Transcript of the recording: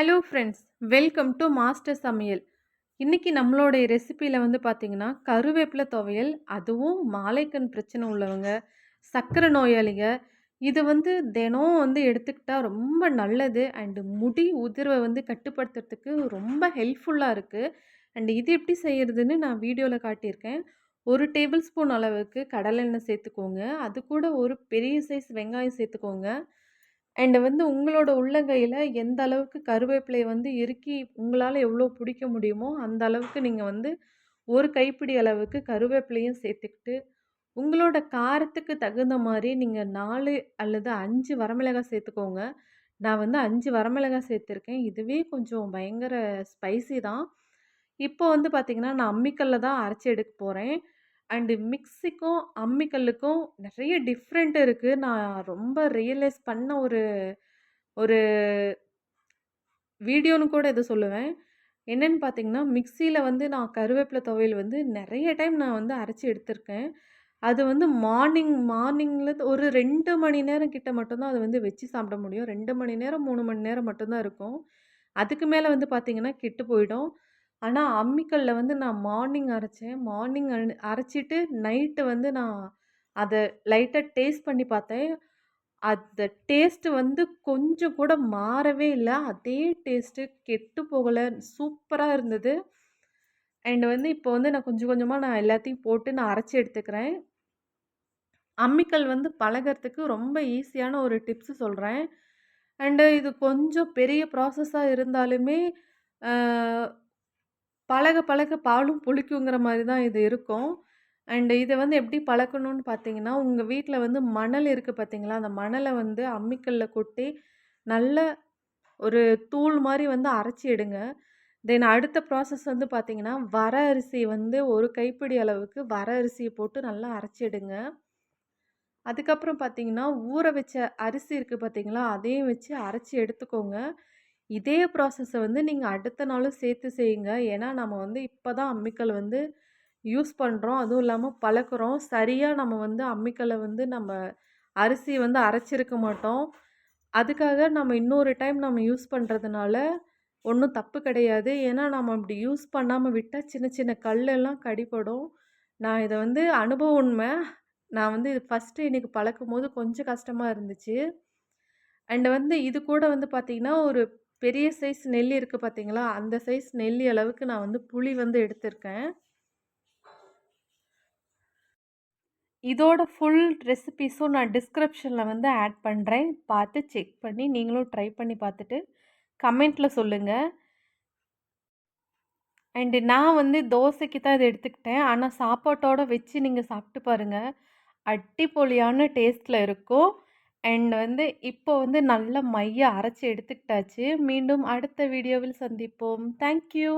Hello friends welcome to master சமையல் இன்றைக்கி நம்மளோடைய ரெசிப்பியில் வந்து பார்த்திங்கன்னா கருவேப்பிலை துவையல் அதுவும் மாலைக்கண் பிரச்சனை உள்ளவங்க சர்க்கரை நோயாளிங்க இது வந்து தினம் வந்து எடுத்துக்கிட்டால் ரொம்ப நல்லது. அண்டு முடி உதிர்வை வந்து கட்டுப்படுத்துறதுக்கு ரொம்ப ஹெல்ப்ஃபுல்லாக இருக்குது அண்டு இது எப்படி செய்கிறதுன்னு நான் வீடியோவில் காட்டியிருக்கேன். ஒரு டேபிள் ஸ்பூன் அளவுக்கு கடலெண்ணெய் சேர்த்துக்கோங்க. அது கூட ஒரு பெரிய சைஸ் வெங்காயம் சேர்த்துக்கோங்க. அண்டு வந்து உங்களோட உள்ளங்கையில் எந்த அளவுக்கு கருவேப்பிலையை வந்து இறுக்கி உங்களால் எவ்வளோ பிடிக்க முடியுமோ அந்த அளவுக்கு நீங்கள் வந்து ஒரு கைப்பிடி அளவுக்கு கருவேப்பிலையும் சேர்த்துக்கிட்டு உங்களோட காரத்துக்கு தகுந்த மாதிரி நீங்கள் நாலு அல்லது அஞ்சு வரமிளகாய் சேர்த்துக்கோங்க. நான் வந்து அஞ்சு வரமிளகாய் சேர்த்துருக்கேன். இதுவே கொஞ்சம் பயங்கர ஸ்பைசி தான். இப்போ வந்து பார்த்திங்கன்னா நான் அம்மிக்கல்ல தான் அரைச்சி எடுக்க போகிறேன் அண்டு மிக்ஸிக்கும் அம்மிக்கல்லுக்கும் நிறைய டிஃப்ரெண்ட் இருக்குது நான் ரொம்ப ரியலைஸ் பண்ண ஒரு ஒரு வீடியோன்னு கூட இதை சொல்லுவேன். என்னென்னு பார்த்தீங்கன்னா மிக்சியில் வந்து நான் கருவேப்பிலை துவையல் வந்து நிறைய டைம் நான் வந்து அரைச்சி எடுத்திருக்கேன். அது வந்து மார்னிங் மார்னிங்கில் ஒரு ரெண்டு மணி நேரம் கிட்ட மட்டும்தான் அது வந்து வச்சு சாப்பிட முடியும். ரெண்டு மணி நேரம் மூணு மணி நேரம் மட்டும்தான் இருக்கும். அதுக்கு மேலே வந்து பார்த்திங்கன்னா கெட்டு போயிடும். ஆனால் அம்மிக்கல்லில் வந்து நான் மார்னிங் அரைச்சேன். மார்னிங் அ அரைச்சிட்டு நைட்டு வந்து நான் அதை லைட்டாக டேஸ்ட் பண்ணி பார்த்தேன். அந்த டேஸ்ட்டு வந்து கொஞ்சம் கூட மாறவே இல்லை. அதே டேஸ்ட்டு கெட்டு போகலை. சூப்பராக இருந்தது. அண்ட் வந்து இப்போ வந்து நான் கொஞ்சம் கொஞ்சமாக நான் எல்லாத்தையும் போட்டு நான் அரைச்சி எடுத்துக்கிறேன். அம்மிக்கல் வந்து பழகிறதுக்கு ரொம்ப ஈஸியான ஒரு டிப்ஸு சொல்கிறேன் அண்டு இது கொஞ்சம் பெரிய ப்ராசஸாக இருந்தாலுமே பழக பழக பாலும் புளிக்குங்கிற மாதிரி தான் இது இருக்கும். அண்டு இதை வந்து எப்படி பழக்கணும்னு பார்த்தீங்கன்னா உங்கள் வீட்டில் வந்து மணல் இருக்குது பார்த்தீங்களா? அந்த மணலை வந்து அம்மிக்கல்ல கொட்டி நல்ல ஒரு தூள் மாதிரி வந்து அரைச்சி எடுங்க. தென் அடுத்த ப்ராசஸ் வந்து பார்த்திங்கன்னா வர அரிசி வந்து ஒரு கைப்பிடி அளவுக்கு வர அரிசியை போட்டு நல்லா அரைச்சி எடுங்க. அதுக்கப்புறம் பார்த்திங்கன்னா ஊற வச்ச அரிசி இருக்குது பார்த்தீங்களா? அதையும் வச்சு அரைச்சி எடுத்துக்கோங்க. இதே ப்ராசஸை வந்து நீங்கள் அடுத்த நாளும் சேர்த்து செய்யுங்க. ஏன்னா நம்ம வந்து இப்போ தான் அம்மிக்கல் வந்து யூஸ் பண்ணுறோம் அதுவும் இல்லாமல் பழக்கிறோம். சரியாக நம்ம வந்து அம்மிக்கலை வந்து நம்ம அரிசி வந்து அரைச்சிருக்க மாட்டோம். அதுக்காக நம்ம இன்னொரு டைம் நம்ம யூஸ் பண்ணுறதுனால ஒன்றும் தப்பு கிடையாது. ஏன்னா நம்ம அப்படி யூஸ் பண்ணாமல் விட்டால் சின்ன சின்ன கல்லெல்லாம் கடிப்படும் நான் இதை வந்து அனுபவம் உண்மை. நான் வந்து இது ஃபஸ்ட்டு எனக்கு பழக்கும் போது கொஞ்சம் கஷ்டமாக இருந்துச்சு. அண்டு வந்து இது கூட வந்து பார்த்திங்கன்னா ஒரு பெரிய சைஸ் நெல்லி இருக்குது பார்த்தீங்களா அந்த சைஸ் நெல்லி அளவுக்கு நான் வந்து புளி வந்து எடுத்திருக்கேன். இதோட ஃபுல் ரெசிபீஸும் நான் டிஸ்கிரிப்ஷனில் வந்து ஆட் பண்ணுறேன் பார்த்து செக் பண்ணி நீங்களும் ட்ரை பண்ணி பார்த்துட்டு கமெண்ட்டில் சொல்லுங்கள் அண்டு நான் வந்து தோசைக்கு தான் இதை எடுத்துக்கிட்டேன். ஆனால் சாப்பாட்டோடு வச்சு நீங்கள் சாப்பிட்டு பாருங்கள் அட்டிப்பொலியான டேஸ்ட்டில் இருக்கும். அண்ட் வந்து இப்போ வந்து நல்ல மைய அரைச்சி எடுத்துக்கிட்டாச்சு. மீண்டும் அடுத்த வீடியோவில் சந்திப்போம். தேங்க்யூ